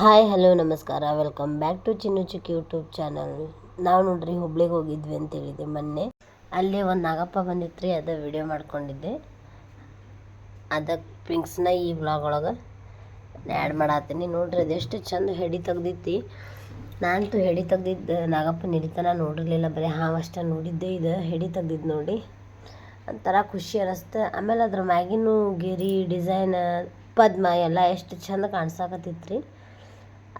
Hi, hello, ನಮಸ್ಕಾರ. Welcome back to Chinnu Chikki YouTube channel ನಾವು ನೋಡ್ರಿ ಹುಬ್ಳಿಗೆ ಹೋಗಿದ್ವಿ ಅಂತ ಹೇಳಿದ್ದೆ ಮೊನ್ನೆ. ಅಲ್ಲಿ ಒಂದು ನಾಗಪ್ಪ ಬಂದಿತ್ತು ರೀ ಅದ ವಿಡಿಯೋ ಮಾಡ್ಕೊಂಡಿದ್ದೆ. ಅದಕ್ಕೆ ಪಿಂಕ್ಸ್ನ ಈ ಬ್ಲಾಗ್ ಒಳಗೆ ಆ್ಯಡ್ ಮಾಡತ್ತೀನಿ ನೋಡ್ರಿ ಅದೆಷ್ಟು ಚಂದ ಹೆಡಿ ತೆಗ್ದೈತಿ ನಾನಂತೂ ಹೆಡಿ ತೆಗ್ದಿದ್ದು ನಾಗಪ್ಪ ನಿಲ್ತನ ನೋಡಿರಲಿಲ್ಲ. ಬರೀ ಹಾಂ ಅಷ್ಟೇ ನೋಡಿದ್ದೆ, ಇದು ಹೆಡಿ ತೆಗ್ದಿದ್ದು ನೋಡಿ. ಒಂಥರ ಖುಷಿ ಅನ್ನಿಸ್ತು ಆಮೇಲೆ ಅದ್ರ ಮ್ಯಾಗಿನೂ ಗಿರಿ, ಡಿಸೈನ್, ಪದ್ಮ ಎಲ್ಲ ಎಷ್ಟು ಚಂದ ಕಾಣ್ಸಾಕತ್ತಿತ್ತು ರೀ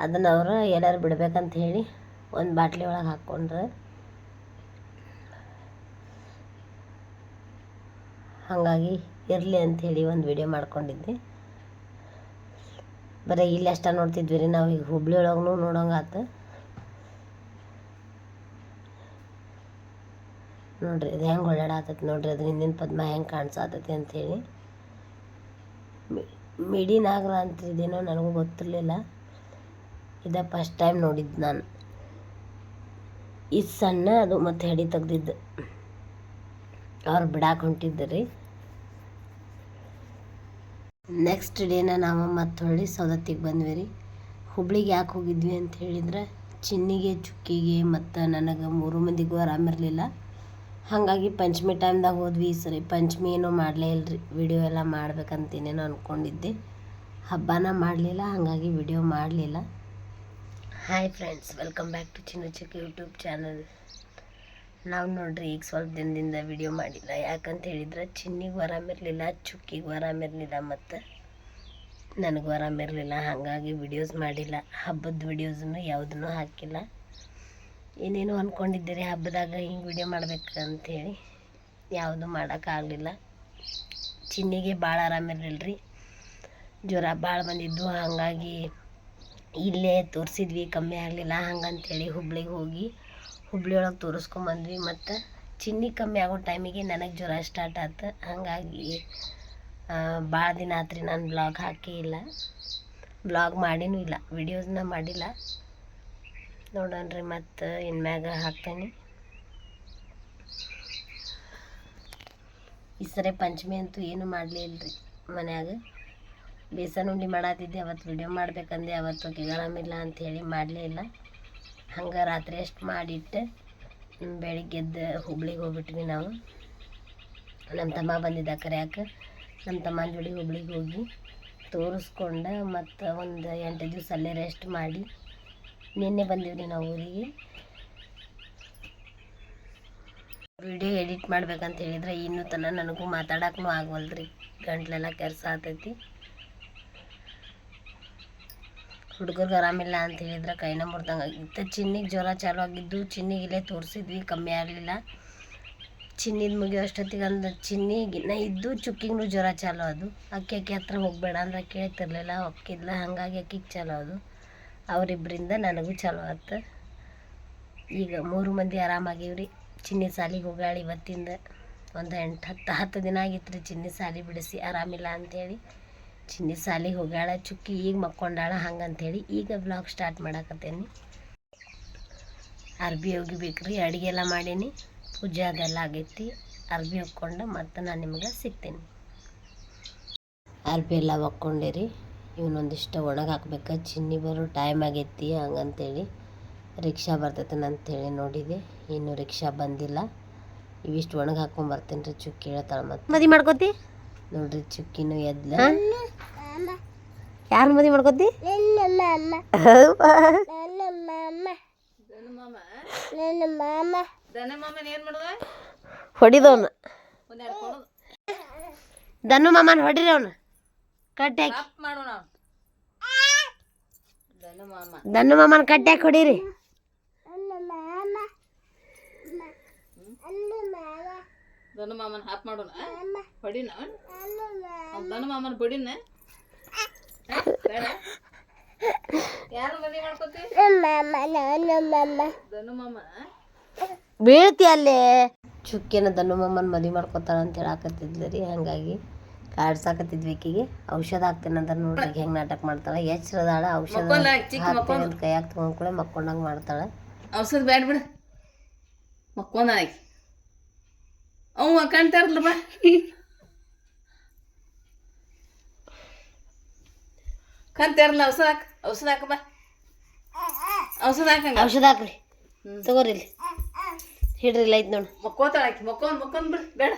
ಅದನ್ನು ಅವರು ಎಲ್ಲರೂ ಬಿಡ್ಬೇಕಂತ ಹೇಳಿ ಒಂದು ಬಾಟ್ಲಿ ಒಳಗೆ ಹಾಕ್ಕೊಂಡ್ರೆ ಹಾಗಾಗಿ ಇರಲಿ ಅಂಥೇಳಿ ಒಂದು ವಿಡಿಯೋ ಮಾಡ್ಕೊಂಡಿದ್ದೆ. ಬರೀ ಇಲ್ಲಿ ಅಷ್ಟ ನೋಡ್ತಿದ್ವಿ ರೀ ನಾವು ಈಗ ಹುಬ್ಳಿ ಒಳಗೂ ನೋಡೋಂಗಾತು ನೋಡ್ರಿ ಇದು ಹೆಂಗೆ ಓಡಾಡತ್ತೈತಿ ನೋಡ್ರಿ, ಅದ್ರ ಹಿಂದಿನ ಪದ್ಮ ಹೆಂಗೆ ಕಾಣಿಸತೈತಿ ಅಂಥೇಳಿ ಮಿಡಿ ನಾಗರ ಅಂತ ನನಗೂ ಗೊತ್ತಿರಲಿಲ್ಲ. ಇದ ಫಸ್ಟ್ ಟೈಮ್ ನೋಡಿದ್ದು ನಾನು. ಇದು ಸಣ್ಣ, ಅದು ಮತ್ತೆ ಹೆಡಿ ತೆಗ್ದಿದ್ದು. ಅವ್ರು ಬಿಡಾಕ್ ಹೊಂಟಿದ್ದು ರೀ ನೆಕ್ಸ್ಟ್ ಡೇನ ನಾವು ಮತ್ತೆ ಹೊಳ್ಳಿ ಸೌದತ್ತಿಗೆ ಬಂದ್ವಿ ರೀ. ಹುಬ್ಳಿಗೆ ಯಾಕೆ ಹೋಗಿದ್ವಿ ಅಂತ ಹೇಳಿದ್ರೆ, ಚಿನ್ನಿಗೆ, ಚುಕ್ಕಿಗೆ ಮತ್ತು ನನಗೆ ಮೂರು ಮಂದಿಗೂ ಆರಾಮಿರಲಿಲ್ಲ ಹಾಗಾಗಿ ಪಂಚಮಿ ಟೈಮ್ದಾಗ ಹೋದ್ವಿ ಸರಿ. ಪಂಚಮಿ ಏನೂ ಮಾಡಲೇ ರೀ ವಿಡಿಯೋ ಎಲ್ಲ ಮಾಡ್ಬೇಕಂತೇನೇನೋ ಅಂದ್ಕೊಂಡಿದ್ದೆ ಹಬ್ಬನ ಮಾಡಲಿಲ್ಲ, ಹಾಗಾಗಿ ವಿಡಿಯೋ ಮಾಡಲಿಲ್ಲ. Hi friends welcome back to Chinna Chikka YouTube channel ನಾವು ನೋಡ್ರಿ, ಈಗ ಸ್ವಲ್ಪ ದಿನದಿಂದ ವಿಡಿಯೋ ಮಾಡಿಲ್ಲ. ಯಾಕಂತ ಹೇಳಿದ್ರೆ, ಚಿನ್ನಿಗೆ ಆರಾಮಿರಲಿಲ್ಲ ಚುಕ್ಕಿಗೆ ಆರಾಮಿರಲಿಲ್ಲ ಮತ್ತು ನನಗೆ ಆರಾಮಿರಲಿಲ್ಲ ಹಾಗಾಗಿ ವಿಡಿಯೋಸ್ ಮಾಡಿಲ್ಲ. ಹಬ್ಬದ ವಿಡಿಯೋಸನ್ನು ಯಾವುದನ್ನು ಹಾಕಿಲ್ಲ. ಏನೇನೋ ಅಂದ್ಕೊಂಡಿದ್ದೀರಿ ಹಬ್ಬದಾಗ ಹಿಂಗೆ ವಿಡಿಯೋ ಮಾಡ್ಬೇಕು ಅಂಥೇಳಿ ಯಾವುದು ಮಾಡೋಕ್ಕಾಗಲಿಲ್ಲ ಚಿನ್ನಿಗೆ ಭಾಳ ಆರಾಮಿರಲಿಲ್ಲ ರೀ ಜ್ವರ ಭಾಳ ಬಂದಿದ್ದು, ಹಾಗಾಗಿ ಇಲ್ಲೇ ತೋರಿಸಿದ್ವಿ, ಕಮ್ಮಿ ಆಗಲಿಲ್ಲ, ಹಂಗಂತೇಳಿ ಹುಬ್ಳಿಗೆ ಹೋಗಿ ಹುಬ್ಳಿ ಒಳಗೆ ತೋರಿಸ್ಕೊಂಬಂದ್ವಿ ಮತ್ತು ಚಿನ್ನಿ ಕಮ್ಮಿ ಆಗೋ ಟೈಮಿಗೆ ನನಗೆ ಜ್ವರ ಸ್ಟಾರ್ಟ್ ಆಯ್ತು ಹಾಗಾಗಿ ಭಾಳ ದಿನ ಆತ್ರಿ ನಾನು ಬ್ಲಾಗ್ ಹಾಕೇ ಇಲ್ಲ. ಬ್ಲಾಗ್ ಮಾಡಿನೂ ಇಲ್ಲ ವಿಡಿಯೋಸ್ನ ಮಾಡಿಲ್ಲ. ನೋಡೋಣ್ರಿ ಮತ್ತು ಇನ್ಮ್ಯಾಗ ಹಾಕ್ತೇನೆ. ಈ ಸರಿ ಪಂಚಮಿ ಅಂತೂ ಏನು ಮಾಡಲಿಲ್ಲ ರೀ ಮನ್ಯಾಗ. ಬೇಸನ್ ಉಂಡೆ ಮಾಡತ್ತಿದ್ದೆ ಅವತ್ತು ವಿಡಿಯೋ ಮಾಡ್ಬೇಕಂದೆ, ಅವತ್ತು ಆರಾಮಿಲ್ಲ ಅಂಥೇಳಿ ಮಾಡಲೇ ಇಲ್ಲ. ಹಂಗೆ ರಾತ್ರಿ ಅಷ್ಟು ಮಾಡಿಟ್ಟು ಬೆಳಿಗ್ಗೆದ್ದು ಹುಬ್ಳಿಗೆ ಹೋಗ್ಬಿಟ್ವಿ ನಾವು. ನಮ್ಮ ತಮ್ಮ ಬಂದಿದ್ದ ಕರ್ಯಾಕ ನಮ್ಮ ತಮ್ಮನ ಜೋಡಿ ಹುಬ್ಳಿಗೆ ಹೋಗಿ ತೋರಿಸ್ಕೊಂಡು ಮತ್ತು ಒಂದು ಎಂಟು ದಿವಸ ಅಲ್ಲೇ ರೆಸ್ಟ್ ಮಾಡಿ ನಿನ್ನೆ ಬಂದಿವ್ರಿ ನಾವು ಊರಿಗೆ. ವಿಡಿಯೋ ಎಡಿಟ್ ಮಾಡ್ಬೇಕಂತ ಹೇಳಿದ್ರೆ ಇನ್ನೂ ತನಕ ನನಗೂ ಮಾತಾಡಕ್ಕೂ ಆಗವಲ್ದ್ರಿ. ಗಂಟ್ಲೆಲ್ಲ ಕೆಲಸ ಆಗ್ತೈತಿ ಹುಡುಗರಿಗೆ ಆರಾಮಿಲ್ಲ ಅಂತ ಹೇಳಿದ್ರೆ ಕೈನ ಮುರ್ದಂಗೆ. ಆಗಿತ್ತು ಚಿನ್ನಿಗೆ ಜ್ವರ ಚಾಲು ಆಗಿದ್ದು ಚಿನ್ನಿಗೆ ಇಲ್ಲೇ ತೋರಿಸಿದ್ವಿ, ಕಮ್ಮಿ ಆಗಲಿಲ್ಲ. ಚಿನ್ನಿದ ಮುಗಿಯೋ ಅಷ್ಟೊತ್ತಿಗೆ ಅಂದ್ರೆ ಚಿನ್ನಿಗೆ ನಾ ಇದ್ದು ಚುಕ್ಕಿಗೂ ಜ್ವರ ಚಾಲು ಅದು. ಅಕ್ಕಿ ಅಕ್ಕಿ ಹತ್ರ ಹೋಗಬೇಡ ಅಂದ್ರೆ ಕೇಳ್ತಿರ್ಲಿಲ್ಲ, ಒಪ್ಕಿದ್ಲ, ಹಾಗಾಗಿ ಅಕ್ಕಿಗೆ ಚಾಲು ಅದು. ಅವರಿಬ್ಬರಿಂದ ನನಗೂ ಚಾಲು ಆಯ್ತು ಈಗ ಮೂರು ಮಂದಿ ಆರಾಮಾಗಿವ್ರಿ. ಚಿನ್ನಿ ಸಾಲಿಗೆ ಹೋಗಾಳಿ ಇವತ್ತಿಂದ. ಒಂದು ಎಂಟು ಹತ್ತು ಹತ್ತು ದಿನ ಆಗಿತ್ತು ರೀ ಚಿನ್ನಿ ಸಾಲಿ ಬಿಡಿಸಿ ಆರಾಮಿಲ್ಲ ಅಂಥೇಳಿ ಚಿನ್ನಿ ಸಾಲಿಗೆ ಹೋಗ್ಯಾಳ, ಚುಕ್ಕಿ ಈಗ ಮಕ್ಕೊಂಡಾಳ ಹಂಗಂಥೇಳಿ ಈಗ ಬ್ಲಾಗ್ ಸ್ಟಾರ್ಟ್ ಮಾಡಾಕತ್ತೇನಿ. ಅರ್ಬಿ ಒಗಿಬೇಕ್ರಿ ಅಡುಗೆ ಎಲ್ಲ ಮಾಡೀನಿ, ಪೂಜೆ ಅದೆಲ್ಲ ಆಗೈತಿ, ಅರ್ಬಿ ಒಕ್ಕೊಂಡು ಮತ್ತೆ ನಾನು ನಿಮ್ಗೆ ಸಿಗ್ತೀನಿ. ಅರ್ಬಿ ಎಲ್ಲ ಒಕ್ಕೊಂಡಿರಿ, ಇವನೊಂದಿಷ್ಟು ಒಣಗಿ ಹಾಕ್ಬೇಕು, ಚಿನ್ನಿ ಬರೋ ಟೈಮ್ ಆಗೈತಿ ಹಂಗಂತೇಳಿ ರಿಕ್ಷಾ ಬರ್ತೈತೆ ಅಂತೇಳಿ ನೋಡಿದೆ, ಇನ್ನು ರಿಕ್ಷಾ ಬಂದಿಲ್ಲ, ಇವಿಷ್ಟು ಒಣಗಿ ಹಾಕೊಂಡು ಬರ್ತೀನಿ ರೀ ಚುಕ್ಕಿ ಹೇಳ್ತಾಳೆ ಮತ್ತೆ ಮದಿ ಮಾಡ್ಕೋತಿ? ನೋಡ್ರಿ ಚುಕ್ಕಿನೂ ಎದ್ಲ. ಯಾರು ಮದುವೆ ಮಾಡ್ಕೋತಿ? ಹೊಡಿದವನ. ದನು ಮಾಮನ್ ಹೊಡಿರಿ ಅವನು. ಕಟ್ಟಿ ಹಾಕಿ ದನ್ನು ಮಾಮನ್ ಕಟ್ಟಿ ಹಾಕಿ ಹೊಡೀರಿ. ದನ ಮಾಮನ ಹಾಪ್ ಮಾಡೋಣ? ಹೊಡಿನ ದನ ಮಾಮನ ಬಡಿನ ಯಾರು ಮದುವೆ ಮಾಡ್ಕೋತಿ? ದನ ಮಾಮ ಬೀಳ್ತಿ ಅಲ್ಲೇ. ಚುಕ್ಕಿನ ದನು ಮಾಮನ್ ಮದುವೆ ಮಾಡ್ಕೊತಾಳ ಅಂತ ಹೇಳಾಕತ್ತಿದ್ಲು ರೀ ಹಂಗಾಗಿ ಕಾಡ್ಸಾಕತ್ತಿದ್ವಿ ಈಕಿಗೆ. ಔಷಧ ಹಾಕ್ತೇನೆ ಅಂತ ನೋಡ್ರಿ ಹೆಂಗ್ ನಾಟಕ ಮಾಡ್ತಾಳ. ಎಚ್ಚರದಾಳ ಔಷಧ ಕೈಯಾಗ ತಗೊಂಡ್ಕೊಳ್ಳೆ ಮಕ್ಕೊಂಡಂಗೆ ಮಾಡ್ತಾಳೆ. ಔಷಧ ಬೇಡ ಬಿಡು. ಮಕ್ಕೊಂದ ಆಕಿ ಅವ ಕಾಣ್ತಾರಲ್ಲ ಬಾ. ಕಣ್ ತೆರಲ್ಲ ಔಷಧ ಹಾಕ ಔಷಧ ಹಾಕ ಬಾ. ಔಷಧ ಹಾಕಂಗ? ಔಷಧ ಹಾಕ್ರಿ. ತಗೋರಿ ಇಲ್ಲಿ. ಹಿಡ್ರಿ ಇಲ್ಲ ಐತ್ ನೋಡು. ಮಕ್ಕೋತಾಳ ಹಾಕಿ ಮಕ್ಕೊಂದ್ ಮಕ್ಕೊಂದ್ ಬಿಡು ಬೇಡ.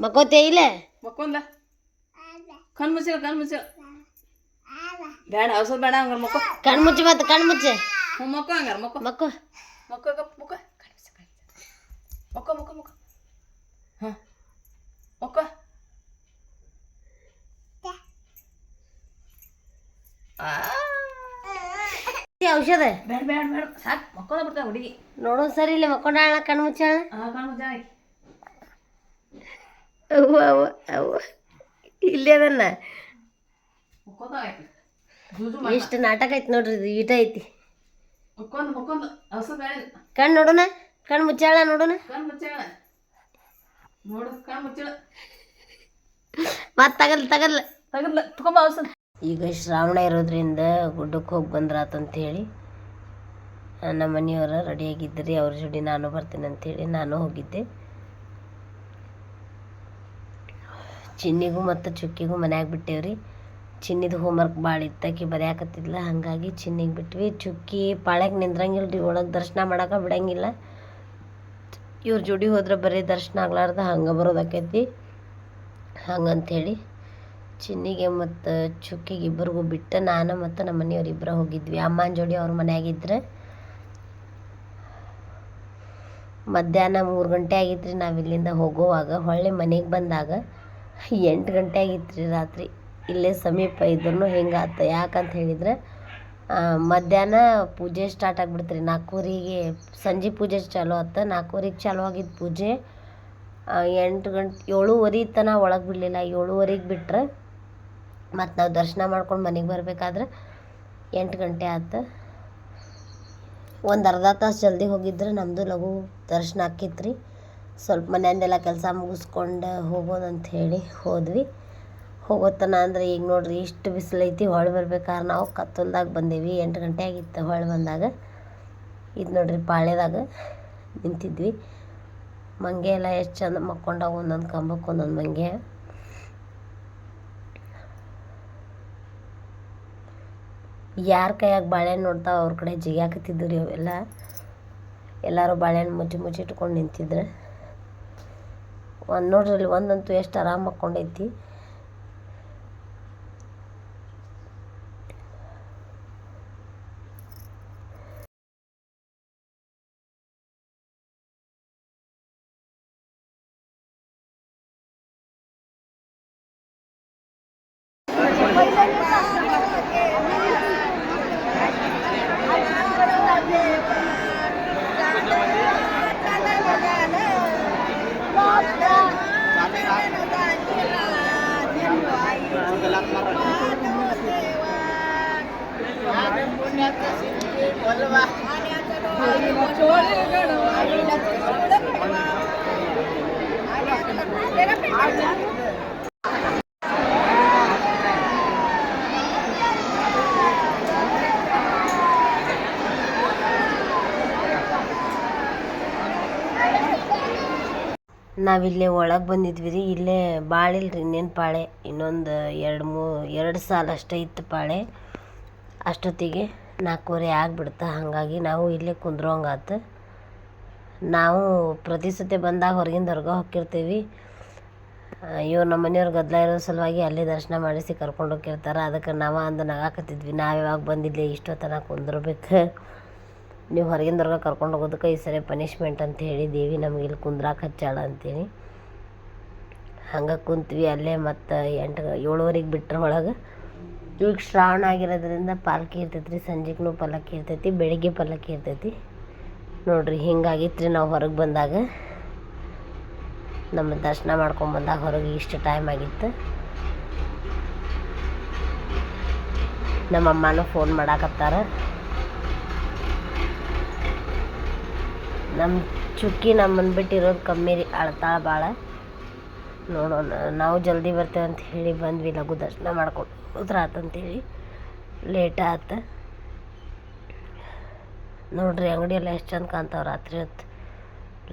ಮಕ್ಕೋತೆ ಇಲ್ಲ? ಮಕ್ಕೊಂದ ಕಣ್ ಮುಚ್ಚಿಳ ಕಣ್ ಮುಚ್ಚ ಬೇಡ ಔಷಧ ಬೇಡ ಹಂಗಾರ ಮಕ್ಕೋ. ಕಣ್ ಮುಚ್ಚಿ ಮತ್ತೆ ಕಣ್ ಮುಚ್ಚೆ. ಮಕ್ಕೋ ಹಂಗಾರ ಮಕ್ಕೋ. ಮಕ್ಕೋ. ಮಕ್ಕೋ ಮುಚ್ಚ ಮುಚ್ಚ. ಮಕ್ಕೋ ಮಕ್ಕೋ ಮಕ್ಕೋ ಮಕ್ಕೋ. ಆ ಈ ಔಷಧ ಬೇಡ ಬೇಡ ಬೇಡ ಸಾಕು ಮಕ್ಕೋದ ಬಿಡ್ತಾವ ಹುಡುಗಿ ನೋಡೋ ಸರಿ ಇಲ್ಲಿ ಮಕ್ಕೊಂಡಾಳ ಕಣ್ ಮುಚ್ಚಾಳ ಹಾಂ ಕಣ್ ಮುಚ್ಚ ಆಕಿ ಅವ್ವ ಅವ್ವ ಅವ್ವ ಇಲ್ಲೇ ಅದನ್ನ ಮಕ್ಕೋತಾವ ಆಕಿ ಜೂಜು ಎಷ್ಟು ನಾಟಕ ಐತಿ ನೋಡ್ರಿ ಇದು ಈಟ ಐತಿ. ಮಕ್ಕೊಂದು ಮಕ್ಕೊಂದು ಔಷಧ ಬೇಡ ಕಣ್ ನೋಡೋಣ ಕಣ್ ಮುಚ್ಚಾಳ ನೋಡೋಣ. ಕಣ್ ಮುಚ್ಚಾಳ ನೋಡು ಕಣ್ ಮುಚ್ಚಾಳ. ಮತ್ತೆ ತಗಲ್ ತಗಲ್ ತಗದ್ಲ ತಗೊಂಬ ಔಷಧ ಈಗ ಶ್ರಾವಣ ಇರೋದ್ರಿಂದ ಗುಡ್ಡಕ್ಕೆ ಹೋಗಿ ಬಂದ್ರಾತಂತ ಹೇಳಿ ನನ್ನ ನಮ್ಮ ಮನೆಯವರು ರೆಡಿಯಾಗಿದ್ದರು ಅವ್ರ ಜೋಡಿ ನಾನು ಬರ್ತೀನಿ ಅಂತೇಳಿ ನಾನು ಹೋಗಿದ್ದೆ. ಚಿನ್ನಿಗೂ ಮತ್ತು ಚುಕ್ಕಿಗೂ ಮನ್ಯಾಗ ಬಿಟ್ಟೇವ್ರಿ. ಚಿನ್ನಿದು ಹೋಮ್ವರ್ಕ್ ಭಾಳ ಇತ್ತಾಕಿ ಬರೆಯಾಕತ್ತಿದ್ಲ ಹಾಗಾಗಿ ಚಿನ್ನಿಗೆ ಬಿಟ್ವಿ. ಚುಕ್ಕಿ ಪಾಳ್ಯಾಗ ನಿಂದ್ರಂಗಿಲ್ಲ ರೀ ಒಳಗೆ ದರ್ಶನ ಮಾಡೋಕೆ ಬಿಡಂಗಿಲ್ಲ. ಇವ್ರ ಜೋಡಿ ಹೋದ್ರೆ ಬರೀ ದರ್ಶನ ಆಗ್ಲಾರ್ದ ಹಂಗೆ ಬರೋದಾಕೈತಿ. ಹಂಗಂಥೇಳಿ ಚಿನ್ನಿಗೆ ಮತ್ತು ಚುಕ್ಕಿಗೆ ಇಬ್ಬರಿಗೂ ಬಿಟ್ಟು ನಾನು ಮತ್ತು ನಮ್ಮ ಮನೆಯವ್ರು ಇಬ್ಬರು ಹೋಗಿದ್ವಿ. ಅಮ್ಮನ ಜೋಡಿ ಅವ್ರ ಮನೆಯಾಗಿದ್ರೆ ಮಧ್ಯಾಹ್ನ ಮೂರು ಗಂಟೆ ಆಗಿತ್ತು ರೀ ನಾವು ಇಲ್ಲಿಂದ ಹೋಗುವಾಗ. ಹೊಳ್ಳಿ ಮನೆಗೆ ಬಂದಾಗ ಎಂಟು ಗಂಟೆ ಆಗಿತ್ತು ರೀ ರಾತ್ರಿ. ಇಲ್ಲೇ ಸಮೀಪ ಇದ್ರೂ ಹಿಂಗಾತ ಯಾಕಂತ ಹೇಳಿದ್ರೆ ಮಧ್ಯಾಹ್ನ ಪೂಜೆ ಸ್ಟಾರ್ಟ್ ಆಗಿಬಿಡ್ತು ರೀ ನಾಲ್ಕೂವರೆಗೆ ಸಂಜೆ ಪೂಜೆ ಚಾಲು ಆತ. ನಾಲ್ಕೂವರೆಗೆ ಚಾಲು ಆಗಿದ್ದು ಪೂಜೆ ಎಂಟು ಗಂಟೆ, ಏಳುವರೆ ತನಕ ಒಳಗೆ ಬಿಡಲಿಲ್ಲ. ಏಳುವರೆಗೆ ಬಿಟ್ರೆ ಮತ್ತು ನಾವು ದರ್ಶನ ಮಾಡ್ಕೊಂಡು ಮನೆಗೆ ಬರಬೇಕಾದ್ರೆ ಎಂಟು ಗಂಟೆ ಆತು. ಒಂದು ಅರ್ಧ ತಾಸು ಜಲ್ದಿ ಹೋಗಿದ್ರೆ ನಮ್ಮದು ಲಘು ದರ್ಶನ ಆಕಿತ್ತು ರೀ ಸ್ವಲ್ಪ ಮನೆಯಿಂದೆಲ್ಲ ಕೆಲಸ ಮುಗಿಸ್ಕೊಂಡು ಹೋಗೋದಂತ ಹೇಳಿ ಹೋದ್ವಿ. ಹೋಗೋತನ ಅಂದ್ರೆ ಈಗ ನೋಡ್ರಿ ಇಷ್ಟು ಬಿಸಿಲೈತಿ ಹೊಳೆ ಬರ್ಬೇಕಾದ್ರೆ ನಾವು ಕತ್ತಲ್ದಾಗ ಬಂದೇವಿ. ಎಂಟು ಗಂಟೆ ಆಗಿತ್ತು ಹೊಳೆ ಬಂದಾಗ. ಇದು ನೋಡ್ರಿ ಪಾಳ್ಯದಾಗ ನಿಂತಿದ್ವಿ. ಮಂಗೆ ಎಲ್ಲ ಎಷ್ಟು ಚಂದ ಮಕ್ಕೊಂಡಾಗ ಒಂದೊಂದು ಕಂಬಕ್ಕೆ ಒಂದೊಂದು ಮಂಗೆ. ಯಾರ ಕೈಯಾಗ ಬಾಳೆಹಣ್ಣು ನೋಡ್ತಾವ, ಅವ್ರ ಕಡೆ ಜಿಗ್ಯಾಕತ್ತಿದ್ದು ರೀ ಅವೆಲ್ಲ. ಎಲ್ಲರೂ ಬಾಳೆಹಣ್ಣು ಮುಚ್ಚಿ ಮುಚ್ಚಿಟ್ಕೊಂಡು ನಿಂತಿದ್ರು. ಒಂದು ನೋಡ್ರಿ ಒಂದಂತೂ ಎಷ್ಟು ಆರಾಮ ಮಕ್ಕೊಂಡೈತಿ. ನಾವಿಲ್ಲೇ ಒಳಗೆ ಬಂದಿದ್ವಿ ರೀ ಇಲ್ಲೇ ಭಾಳ ರೀ ಇನ್ನೇನು ಪಾಳೆ. ಇನ್ನೊಂದು ಎರಡು ಮೂ, ಎರಡು ಸಾಲ ಅಷ್ಟೇ ಇತ್ತು ಪಾಳೆ. ಅಷ್ಟೊತ್ತಿಗೆ ನಾಲ್ಕೂವರೆ ಆಗ್ಬಿಡ್ತು. ಹಾಗಾಗಿ ನಾವು ಇಲ್ಲೇ ಕುಂದ್ರೋಂಗಾತು. ನಾವು ಪ್ರತಿ ಸತಿ ಬಂದಾಗ ಹೊರಗಿಂದ ಹೊರಗೆ ಹೋಗಿರ್ತೀವಿ ಇವ್ರು ನಮ್ಮ ಮನೆಯವ್ರು ಗದ್ದಲ ಇರೋ ಸಲುವಾಗಿ ಅಲ್ಲೇ ದರ್ಶನ ಮಾಡಿಸಿ ಕರ್ಕೊಂಡು ಹೋಗಿರ್ತಾರೆ ಅದಕ್ಕೆ ನಾವು ಅಂದು ನಗಾಕತ್ತಿದ್ವಿ. ನಾವು ಯಾವಾಗ ಬಂದಿಲ್ಲ ಇಷ್ಟೊತ್ತನ ಕುಂದ್ರಬೇಕು. ನೀವು ಹೊರಗಿಂದ ಹೊರಗೆ ಕರ್ಕೊಂಡು ಹೋಗೋದಕ್ಕೆ ಈ ಸರಿ ಪನಿಷ್ಮೆಂಟ್ ಅಂತ ಹೇಳಿ ದೇವಿ ನಮಗೆ ಇಲ್ಲಿ ಕುಂದ್ರಾಕ ಹಚ್ಚಾಳ ಅಂತೀನಿ ಹಂಗೆ ಕುಂತ್ವಿ ಅಲ್ಲೇ ಮತ್ತು ಎಂಟು ಏಳುವರೆಗೆ ಬಿಟ್ರೆ ಒಳಗೆ. ಈಗ ಶ್ರಾವಣ ಆಗಿರೋದ್ರಿಂದ ಪಾಲ್ಕಿ ಇರ್ತೈತೆ ರೀ ಸಂಜೆಗೂ ಪಲ್ಲಕ್ಕಿ ಇರ್ತೈತಿ, ಬೆಳಗ್ಗೆ ಪಲ್ಲಕ್ಕಿ ಇರ್ತೈತಿ. ನೋಡಿರಿ ಹಿಂಗಾಗಿತ್ತು ರೀ ನಾವು ಹೊರಗೆ ಬಂದಾಗ. ನಮ್ಮ ದರ್ಶನ ಮಾಡ್ಕೊಂಬಂದಾಗ ಹೊರಗೆ ಇಷ್ಟು ಟೈಮ್ ಆಗಿತ್ತು. ನಮ್ಮ ಅಮ್ಮನೂ ಫೋನ್ ಮಾಡಾಕತ್ತಾರ. ನಮ್ಮ ಚುಕ್ಕಿ ನಮ್ಮನ್ನು ಬಿಟ್ಟಿರೋದು ಕಮ್ಮಿ ರೀ ಅಳ್ತಾಳ ಭಾಳ ನೋಡೋಣ. ನಾವು ಜಲ್ದಿ ಬರ್ತೇವೆ ಅಂತ ಹೇಳಿ ಬಂದ್ವಿ. ಲಘು ದರ್ಶನ ಮಾಡ್ಕೊಂಡು ಹೋದ್ರ ಆತಂತೇಳಿ ಲೇಟ್ ಆತ. ನೋಡ್ರಿ, ಅಂಗಡಿ ಎಲ್ಲ ಎಷ್ಟು ಚಂದ ಕಾಣ್ತಾವ ರಾತ್ರಿ ಹೊತ್ತು.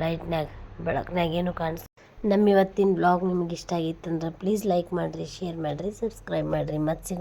ಲೈಟ್ನಾಗ ಬೆಳಕ್ನ್ಯಾಗ ಏನು ಕಾಣಿಸ್ ನಮ್ಮ ಇವತ್ತಿನ ಬ್ಲಾಗ್ ನಿಮ್ಗೆ ಇಷ್ಟ ಆಗಿತ್ತಂದ್ರೆ ಪ್ಲೀಸ್ ಲೈಕ್ ಮಾಡಿರಿ ಶೇರ್ ಮಾಡಿರಿ ಸಬ್ಸ್ಕ್ರೈಬ್ ಮಾಡಿರಿ. ಮತ್ತೆ